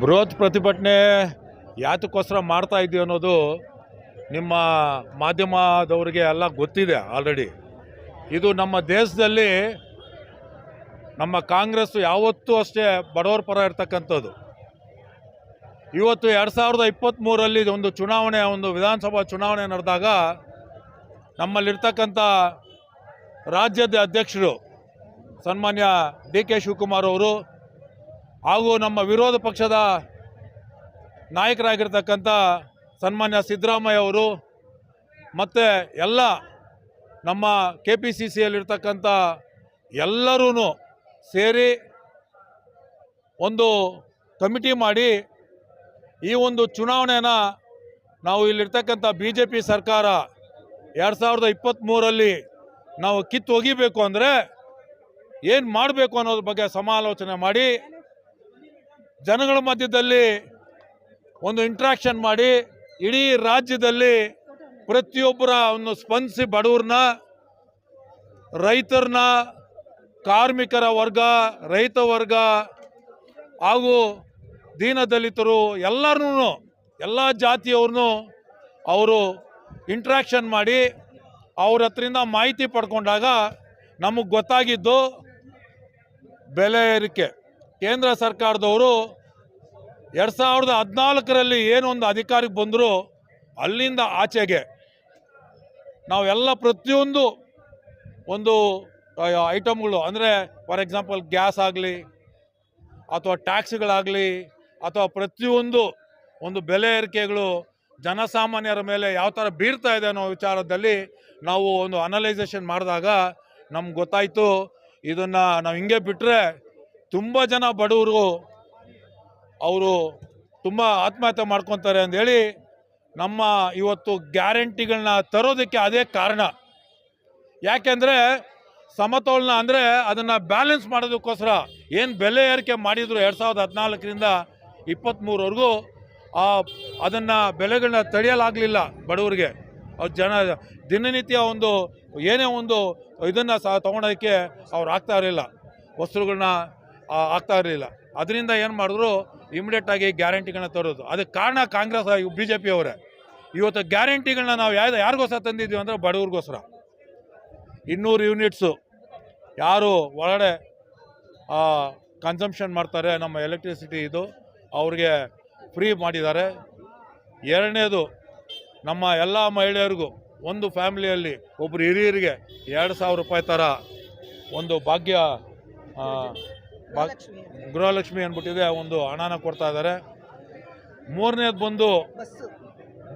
ಬೃಹತ್ ಪ್ರತಿಭಟನೆ ಯಾತಕ್ಕೋಸ್ಕರ ಮಾಡ್ತಾ ಇದ್ದೀವಿ ಅನ್ನೋದು ನಿಮ್ಮ ಮಾಧ್ಯಮದವರಿಗೆ ಎಲ್ಲ ಗೊತ್ತಿದೆ ಆಲ್ರೆಡಿ ಇದು ನಮ್ಮ ದೇಶದಲ್ಲಿ ನಮ್ಮ ಕಾಂಗ್ರೆಸ್ ಯಾವತ್ತೂ ಅಷ್ಟೇ ಬಡವರ ಪರ ಇರ್ತಕ್ಕಂಥದ್ದು. ಇವತ್ತು ಎರಡು ಸಾವಿರದ ಇಪ್ಪತ್ತ್ಮೂರಲ್ಲಿ ಒಂದು ಚುನಾವಣೆ, ಒಂದು ವಿಧಾನಸಭಾ ಚುನಾವಣೆ ನಡೆದಾಗ ನಮ್ಮಲ್ಲಿರ್ತಕ್ಕಂಥ ರಾಜ್ಯದ ಅಧ್ಯಕ್ಷರು ಸನ್ಮಾನ್ಯ ಡಿ ಕೆ ಶಿವಕುಮಾರ್ ಅವರು ಹಾಗೂ ನಮ್ಮ ವಿರೋಧ ಪಕ್ಷದ ನಾಯಕರಾಗಿರ್ತಕ್ಕಂಥ ಸನ್ಮಾನ್ಯ ಸಿದ್ದರಾಮಯ್ಯ ಅವರು ಮತ್ತು ಎಲ್ಲ ನಮ್ಮ ಕೆ ಪಿ ಸಿ ಸಿಯಲ್ಲಿರ್ತಕ್ಕಂಥ ಎಲ್ಲರೂ ಸೇರಿ ಒಂದು ಕಮಿಟಿ ಮಾಡಿ ಈ ಒಂದು ಚುನಾವಣೆನ ನಾವು ಇಲ್ಲಿರ್ತಕ್ಕಂಥ ಬಿ ಜೆ ಪಿ ಸರ್ಕಾರ ಎರಡು ಸಾವಿರದ ಇಪ್ಪತ್ತ್ಮೂರಲ್ಲಿ ನಾವು ಕಿತ್ತು ಒಗಿಬೇಕು ಅಂದರೆ ಏನು ಮಾಡಬೇಕು ಅನ್ನೋದ್ರ ಬಗ್ಗೆ ಸಮಾಲೋಚನೆ ಮಾಡಿ ಜನಗಳ ಮಧ್ಯದಲ್ಲಿ ಒಂದು ಇಂಟ್ರಾಕ್ಷನ್ ಮಾಡಿ, ಇಡೀ ರಾಜ್ಯದಲ್ಲಿ ಪ್ರತಿಯೊಬ್ಬರ ಒಂದು ಸ್ಪಂದಿಸಿ ಬಡವ್ರನ್ನ, ರೈತರನ್ನ, ಕಾರ್ಮಿಕರ ವರ್ಗ, ರೈತ ವರ್ಗ ಹಾಗೂ ದೀನದಲಿತರು ಎಲ್ಲರೂ ಎಲ್ಲ ಜಾತಿಯವ್ರನ್ನೂ ಅವರು ಇಂಟ್ರಾಕ್ಷನ್ ಮಾಡಿ ಅವ್ರ ಹತ್ರಿಂದ ಮಾಹಿತಿ ಪಡ್ಕೊಂಡಾಗ ನಮಗೆ ಗೊತ್ತಾಗಿದ್ದು ಬೆಲೆ ಏರಿಕೆ. ಕೇಂದ್ರ ಸರ್ಕಾರದವರು ಎರಡು ಸಾವಿರದ ಹದಿನಾಲ್ಕರಲ್ಲಿ ಏನೊಂದು ಅಧಿಕಾರಕ್ಕೆ ಬಂದರೂ, ಅಲ್ಲಿಂದ ಆಚೆಗೆ. ನಾವೆಲ್ಲ ಪ್ರತಿಯೊಂದು ಒಂದು ಐಟಮ್ಗಳು, ಅಂದರೆ ಫಾರ್ ಎಕ್ಸಾಂಪಲ್ ಗ್ಯಾಸ್ ಆಗಲಿ, ಅಥವಾ ಟ್ಯಾಕ್ಸ್ಗಳಾಗಲಿ, ಅಥವಾ ಪ್ರತಿಯೊಂದು ಒಂದು ಬೆಲೆ ಏರಿಕೆಗಳು ಜನಸಾಮಾನ್ಯರ ಮೇಲೆ ಯಾವ ಥರ ಬೀರ್ತಾ ಇದೆ ಅನ್ನೋ ವಿಚಾರದಲ್ಲಿ ನಾವು ಒಂದು ಅನಲೈಸೇಷನ್ ಮಾಡಿದಾಗ ನಮ್ಗೆ ಗೊತ್ತಾಯಿತು, ಇದನ್ನು ನಾವು ಹಿಂಗೆ ಬಿಟ್ಟರೆ ತುಂಬ ಜನ ಬಡವರು ಅವರು ತುಂಬ ಆತ್ಮಹತ್ಯೆ ಮಾಡ್ಕೊತಾರೆ ಅಂದೇಳಿ ನಮ್ಮ ಇವತ್ತು ಗ್ಯಾರಂಟಿಗಳನ್ನ ತರೋದಕ್ಕೆ ಅದೇ ಕಾರಣ. ಯಾಕೆಂದರೆ ಸಮತೋಲನ ಅಂದರೆ ಅದನ್ನು ಬ್ಯಾಲೆನ್ಸ್ ಮಾಡೋದಕ್ಕೋಸ್ಕರ ಏನು ಬೆಲೆ ಏರಿಕೆ ಮಾಡಿದ್ರು ಎರಡು ಸಾವಿರದ ಹದಿನಾಲ್ಕರಿಂದ ಇಪ್ಪತ್ತ್ಮೂರವರೆಗೂ ಆ ಅದನ್ನು ಬೆಲೆಗಳನ್ನ ತಡೆಯಲಾಗಲಿಲ್ಲ ಬಡವರಿಗೆ. ಅವ್ರು ಜನ ದಿನನಿತ್ಯ ಒಂದು ಏನೇ ಒಂದು ಇದನ್ನು ಸಹ ತೊಗೊಳೋದಕ್ಕೆ ಅವ್ರು ಆಗ್ತಾ ಇರಲಿಲ್ಲ. ವಸ್ತುಗಳನ್ನ ಆಗ್ತಾ ಇರಲಿಲ್ಲ. ಅದರಿಂದ ಏನು ಮಾಡಿದ್ರು ಇಮಿಡಿಯೇಟಾಗಿ ಗ್ಯಾರಂಟಿಗಳನ್ನ ತರೋದು. ಅದಕ್ಕೆ ಕಾರಣ ಕಾಂಗ್ರೆಸ್ ಬಿ ಜೆ ಪಿ ಅವರೇ. ಇವತ್ತು ಗ್ಯಾರಂಟಿಗಳನ್ನ ನಾವು ಯಾವ್ದು, ಯಾರಿಗೋಸ್ಕರ ತಂದಿದ್ದೀವಿ ಅಂದರೆ ಬಡವ್ರಿಗೋಸ್ಕರ. ಇನ್ನೂರು ಯೂನಿಟ್ಸು ಯಾರು ಒಳಗಡೆ ಕನ್ಸಂಪ್ಷನ್ ಮಾಡ್ತಾರೆ, ನಮ್ಮ ಎಲೆಕ್ಟ್ರಿಸಿಟಿ ಇದು, ಅವ್ರಿಗೆ ಫ್ರೀ ಮಾಡಿದ್ದಾರೆ. ಎರಡನೇದು, ನಮ್ಮ ಎಲ್ಲ ಮಹಿಳೆಯರಿಗೂ ಒಂದು ಫ್ಯಾಮಿಲಿಯಲ್ಲಿ ಒಬ್ಬರು ಹಿರಿಯರಿಗೆ ಎರಡು ಸಾವಿರ ರೂಪಾಯಿ ಥರ ಒಂದು ಭಾಗ್ಯ ಗೃಹಲಕ್ಷ್ಮಿ ಅಂದ್ಬಿಟ್ಟಿದೆ ಒಂದು ಹಣನ ಕೊಡ್ತಾ ಇದ್ದಾರೆ. ಮೂರನೇದು ಬಂದು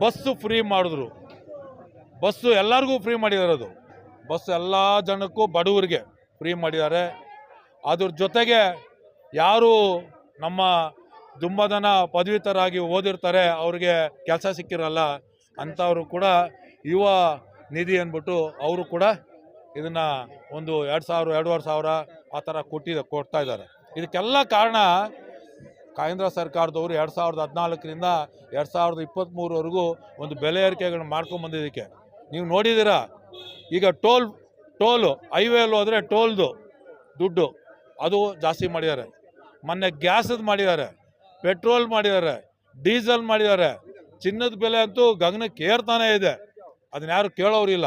ಬಸ್ಸು. ಫ್ರೀ ಮಾಡಿದ್ರು. ಬಸ್ಸು ಎಲ್ಲರಿಗೂ ಫ್ರೀ ಮಾಡಿದ್ದಾರೆ ಅದು. ಬಸ್ ಎಲ್ಲ ಜನಕ್ಕೂ ಬಡವರಿಗೆ ಫ್ರೀ ಮಾಡಿದ್ದಾರೆ. ಅದ್ರ ಜೊತೆಗೆ ಯಾರು ನಮ್ಮ ದುಂಬದನ ಪದವೀತರಾಗಿ ಓದಿರ್ತಾರೆ ಅವ್ರಿಗೆ ಕೆಲಸ ಸಿಕ್ಕಿರಲ್ಲ ಅಂಥವರು ಕೂಡ ಯುವ ನಿಧಿ ಅಂದ್ಬಿಟ್ಟು ಅವರು ಕೂಡ ಇದನ್ನು ಒಂದು ಎರಡು ಸಾವಿರ ಎರಡೂವರೆ ಸಾವಿರ ಆ ಥರ ಕೊಟ್ಟಿದೆ, ಕೊಡ್ತಾ ಇದ್ದಾರೆ. ಇದಕ್ಕೆಲ್ಲ ಕಾರಣ ಕೇಂದ್ರ ಸರ್ಕಾರದವರು ಎರಡು ಸಾವಿರದ ಹದಿನಾಲ್ಕರಿಂದ ಎರಡು ಸಾವಿರದ ಇಪ್ಪತ್ತ್ಮೂರವರೆಗೂ ಒಂದು ಬೆಲೆ ಏರಿಕೆಗಳನ್ನ ಮಾಡ್ಕೊಂಬಂದಿದ್ದಕ್ಕೆ ನೀವು ನೋಡಿದ್ದೀರಾ? ಈಗ ಟೋಲ್, ಟೋಲು ಹೈವೇಲು ಹೋದರೆ ಟೋಲ್ದು ದುಡ್ಡು ಅದು ಜಾಸ್ತಿ ಮಾಡಿದ್ದಾರೆ. ಮೊನ್ನೆ ಗ್ಯಾಸದ್ದು ಮಾಡಿದ್ದಾರೆ, ಪೆಟ್ರೋಲ್ ಮಾಡಿದ್ದಾರೆ, ಡೀಸೆಲ್ ಮಾಡಿದ್ದಾರೆ. ಚಿನ್ನದ ಬೆಲೆ ಅಂತೂ ಗಗನಕ್ಕೆ ಏರ್ತಾನೇ ಇದೆ. ಅದನ್ನ ಯಾರು ಕೇಳೋರಿಲ್ಲ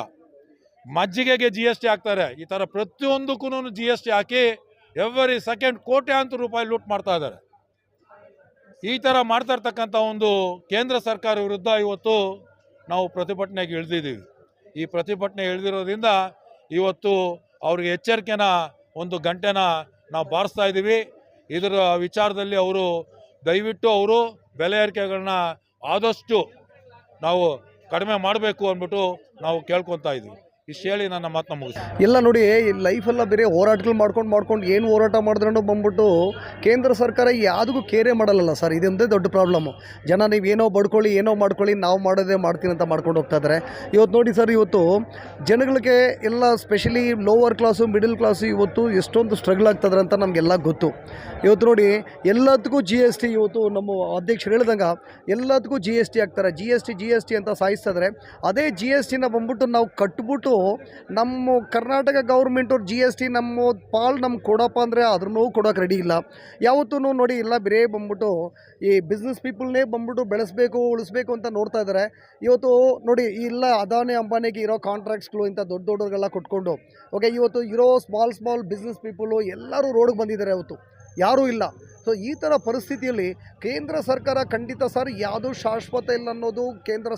ಮಜ್ಜಿಗೆಗೆ ಜಿ ಎಸ್ ಟಿ ಹಾಕ್ತಾರೆ. ಈ ಥರ ಪ್ರತಿಯೊಂದಕ್ಕೂ ಜಿ ಎಸ್ ಟಿ ಹಾಕಿ ಎವ್ರಿ ಸೆಕೆಂಡ್ ಕೋಟ್ಯಾಂತರ ರೂಪಾಯಿ ಲೂಟ್ ಮಾಡ್ತಾ ಇದ್ದಾರೆ. ಈ ಥರ ಮಾಡ್ತಾ ಇರ್ತಕ್ಕಂಥ ಒಂದು ಕೇಂದ್ರ ಸರ್ಕಾರ ವಿರುದ್ಧ ಇವತ್ತು ನಾವು ಪ್ರತಿಭಟನೆಗೆ ಇಳಿದಿದ್ದೀವಿ. ಈ ಪ್ರತಿಭಟನೆ ಇಳಿದಿರೋದ್ರಿಂದ ಇವತ್ತು ಅವ್ರಿಗೆ ಎಚ್ಚರಿಕೆನ, ಒಂದು ಗಂಟೆನ ನಾವು ಬಾರಿಸ್ತಾ ಇದ್ದೀವಿ. ಇದರ ವಿಚಾರದಲ್ಲಿ ಅವರು ದಯವಿಟ್ಟು ಅವರು ಬೆಲೆ ಏರಿಕೆಗಳನ್ನ ಆದಷ್ಟು ನಾವು ಕಡಿಮೆ ಮಾಡಬೇಕು ಅಂದ್ಬಿಟ್ಟು ನಾವು ಕೇಳ್ಕೊತಾ ಇದ್ದೀವಿ. ಇಷ್ಟು ಹೇಳಿ ನನ್ನ ಮಾತನ್ನ ಎಲ್ಲ ನೋಡಿ ಲೈಫೆಲ್ಲ ಬೇರೆ ಹೋರಾಟಗಳು ಮಾಡ್ಕೊಂಡು ಮಾಡ್ಕೊಂಡು ಏನು ಹೋರಾಟ ಮಾಡಿದ್ರೂ ಬಂದ್ಬಿಟ್ಟು ಕೇಂದ್ರ ಸರ್ಕಾರ ಯಾವುದಕ್ಕೂ ಕೇರೆ ಮಾಡಲ್ಲ ಸರ್ ಇದೊಂದೇ ದೊಡ್ಡ ಪ್ರಾಬ್ಲಮ್ಮು ಜನ ನೀವು ಏನೋ ಬಡ್ಕೊಳ್ಳಿ, ಏನೋ ಮಾಡ್ಕೊಳ್ಳಿ, ನಾವು ಮಾಡೋದೇ ಮಾಡ್ತೀನಿ ಅಂತ ಮಾಡ್ಕೊಂಡು ಹೋಗ್ತಾ ಇದ್ದಾರೆ ಇವತ್ತು ನೋಡಿ ಸರ್ ಇವತ್ತು ಜನಗಳಿಗೆ ಎಲ್ಲ specially lower class middle class ಇವತ್ತು ಎಷ್ಟೊಂದು ಸ್ಟ್ರಗಲ್ ಆಗ್ತದ್ರೆ ಅಂತ ನಮಗೆಲ್ಲ ಗೊತ್ತು. ಇವತ್ತು ನೋಡಿ, ಎಲ್ಲದಕ್ಕೂ ಜಿ ಎಸ್ ಟಿ ಇವತ್ತು ನಮ್ಮ ಅಧ್ಯಕ್ಷರು ಹೇಳ್ದಂಗೆ ಎಲ್ಲದಕ್ಕೂ ಜಿ ಎಸ್ ಟಿ ಹಾಕ್ತಾರೆ G S T G S T ಅಂತ ಸಾಯಿಸ್ತಿದ್ರೆ ಅದೇ ಜಿ ಎಸ್ ಟಿನ ಬಂದ್ಬಿಟ್ಟು ನಾವು ಕಟ್ಬಿಟ್ಟು ನಮ್ಮ ಕರ್ನಾಟಕ ಗೌರ್ಮೆಂಟವ್ರು ಜಿ ಎಸ್ ಟಿ ನಮ್ಮ ಪಾಲ್ ನಮ್ಗೆ ಕೊಡಪ್ಪ ಅಂದರೆ ಅದ್ರೂ ಕೊಡೋಕೆ ರೆಡಿ ಇಲ್ಲ. ಯಾವತ್ತೂ ನೋಡಿ ಇಲ್ಲ, ಬರೇ ಬಂದ್ಬಿಟ್ಟು ಈ ಬಿಸ್ನೆಸ್ ಪೀಪಲ್ನೇ ಬಂದ್ಬಿಟ್ಟು ಬೆಳೆಸಬೇಕು, ಉಳಿಸ್ಬೇಕು ಅಂತ ನೋಡ್ತಾ ಇದ್ದಾರೆ ಇವತ್ತು ನೋಡಿ, ಇಲ್ಲ, ಅದಾನೆ ಅಂಬಾನಿಗೆ ಇರೋ ಕಾಂಟ್ರಾಕ್ಟ್ಸ್ಗಳು ಇಂಥ ದೊಡ್ಡ ದೊಡ್ಡವ್ರಿಗೆಲ್ಲ ಕೊಟ್ಕೊಂಡು ಓಕೆ ಇವತ್ತು ಇರೋ ಸ್ಮಾಲ್ ಸ್ಮಾಲ್ ಬಿಸ್ನೆಸ್ ಪೀಪಲು ಎಲ್ಲರೂ ರೋಡ್ಗೆ ಬಂದಿದ್ದಾರೆ ಇವತ್ತು ಯಾರೂ ಇಲ್ಲ. ಸೊ ಈ ಥರ ಪರಿಸ್ಥಿತಿಯಲ್ಲಿ ಕೇಂದ್ರ ಸರ್ಕಾರ ಖಂಡಿತ ಸರ್ ಯಾವುದು ಶಾಶ್ವತ ಇಲ್ಲ ಅನ್ನೋದು ಕೇಂದ್ರ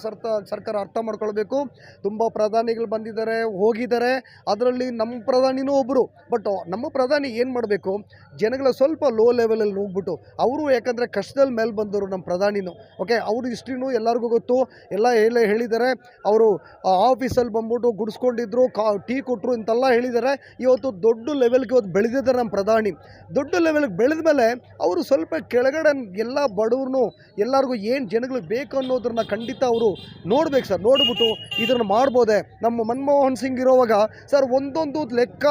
ಸರ್ಕಾರ ಅರ್ಥ ಮಾಡ್ಕೊಳ್ಬೇಕು. ತುಂಬ ಪ್ರಧಾನಿಗಳು ಬಂದಿದ್ದಾರೆ, ಹೋಗಿದ್ದಾರೆ. ಅದರಲ್ಲಿ ನಮ್ಮ ಪ್ರಧಾನಿನೂ ಒಬ್ಬರು ಬಟ್ ನಮ್ಮ ಪ್ರಧಾನಿ ಏನು ಮಾಡಬೇಕು? ಜನಗಳ ಸ್ವಲ್ಪ ಲೋ ಲೆವೆಲಲ್ಲಿ ಹೋಗ್ಬಿಟ್ಟು, ಅವರು ಯಾಕಂದರೆ ಕಷ್ಟದಲ್ಲಿ ಮೇಲೆ ಬಂದವರು ನಮ್ಮ ಪ್ರಧಾನಿನೂ. ಓಕೆ ಅವ್ರ ಹಿಸ್ಟ್ರಿನೂ ಎಲ್ಲರಿಗೂ ಗೊತ್ತು. ಎಲ್ಲ ಹೇಳಿ, ಹೇಳಿದ್ದಾರೆ. ಅವರು ಆಫೀಸಲ್ಲಿ ಬಂದ್ಬಿಟ್ಟು ಗುಡಿಸ್ಕೊಂಡಿದ್ರು, ಕಾ, ಟೀ ಕೊಟ್ಟರು ಇಂತೆಲ್ಲ ಹೇಳಿದ್ದಾರೆ. ಇವತ್ತು ದೊಡ್ಡ ಲೆವೆಲ್ಗೆ ಇವತ್ತು ಬೆಳೆದಿದ್ದಾರೆ ನಮ್ಮ ಪ್ರಧಾನಿ. ದೊಡ್ಡ ಲೆವೆಲ್ಗೆ ಬೆಳೆದ ಮೇಲೆ ಅವರು ಸ್ವಲ್ಪ ಕೆಳಗಡೆ ಎಲ್ಲ ಬಡವ್ರನ್ನು ಎಲ್ಲರಿಗೂ ಏನು ಜನಗಳು ಬೇಕು ಅನ್ನೋದನ್ನ ಖಂಡಿತ ಅವರು ನೋಡ್ಬೇಕು ಸರ್. ನೋಡ್ಬಿಟ್ಟು ಇದನ್ನು ಮಾಡ್ಬೋದೆ. ನಮ್ಮ ಮನಮೋಹನ್ ಸಿಂಗ್ ಇರೋವಾಗ ಸರ್ ಒಂದೊಂದು ಲೆಕ್ಕ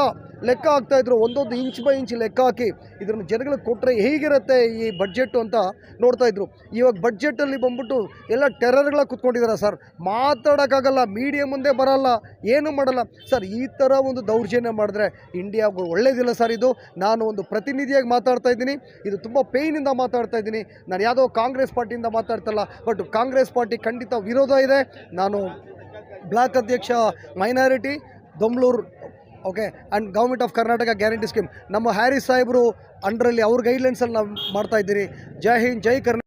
ಲೆಕ್ಕ ಹಾಕ್ತಾ ಇದ್ರು. ಒಂದೊಂದು ಇಂಚ್ ಬೈ ಇಂಚ್ ಲೆಕ್ಕ ಹಾಕಿ ಇದನ್ನು ಜನಗಳಿಗೆ ಕೊಟ್ಟರೆ ಹೇಗಿರುತ್ತೆ ಈ ಬಡ್ಜೆಟ್ಟು ಅಂತ ನೋಡ್ತಾ ಇದ್ರು. ಇವಾಗ ಬಡ್ಜೆಟಲ್ಲಿ ಬಂದ್ಬಿಟ್ಟು ಎಲ್ಲ ಟೆರರ್ಗಳ ಕುತ್ಕೊಂಡಿದ್ದಾರೆ ಸರ್ ಮಾತಾಡೋಕ್ಕಾಗಲ್ಲ ಮೀಡಿಯಾ ಮುಂದೆ ಬರಲ್ಲ, ಏನು ಮಾಡಲ್ಲ. ಸರ್ ಈ ಥರ ಒಂದು ದೌರ್ಜನ್ಯ ಮಾಡಿದ್ರೆ ಇಂಡಿಯಾಗೂ ಒಳ್ಳೇದಿಲ್ಲ ಸರ್ ಇದು. ನಾನು ಒಂದು ಪ್ರತಿನಿಧಿಯಾಗಿ ಮಾತಾಡ್ತಾ ಇದ್ದೀನಿ. ಇದು ತುಂಬ ಪೇಯ್ನಿಂದ ಮಾತಾಡ್ತಾ ಇದ್ದೀನಿ. ನಾನು ಯಾವುದೋ ಕಾಂಗ್ರೆಸ್ ಪಾರ್ಟಿಯಿಂದ ಮಾತಾಡ್ತಲ್ಲ ಬಟ್ ಕಾಂಗ್ರೆಸ್ ಪಾರ್ಟಿ ಖಂಡಿತ ವಿರೋಧ ಇದೆ. ನಾನು ಬ್ಲಾಕ್ ಅಧ್ಯಕ್ಷ, minority Domblur okay and government of Karnataka guarantee scheme ನಮ್ಮ ಹ್ಯಾರಿಸ್ ಸಾಹೇಬರು ಅಂಡ್ರಲ್ಲಿ ಅವ್ರ ಗೈಡ್ಲೈನ್ಸಲ್ಲಿ ನಾವು ಮಾಡ್ತಾ ಇದ್ದೀರಿ. ಜೈ ಹಿಂದ್, ಜೈ ಕರ್ನಾಟಕ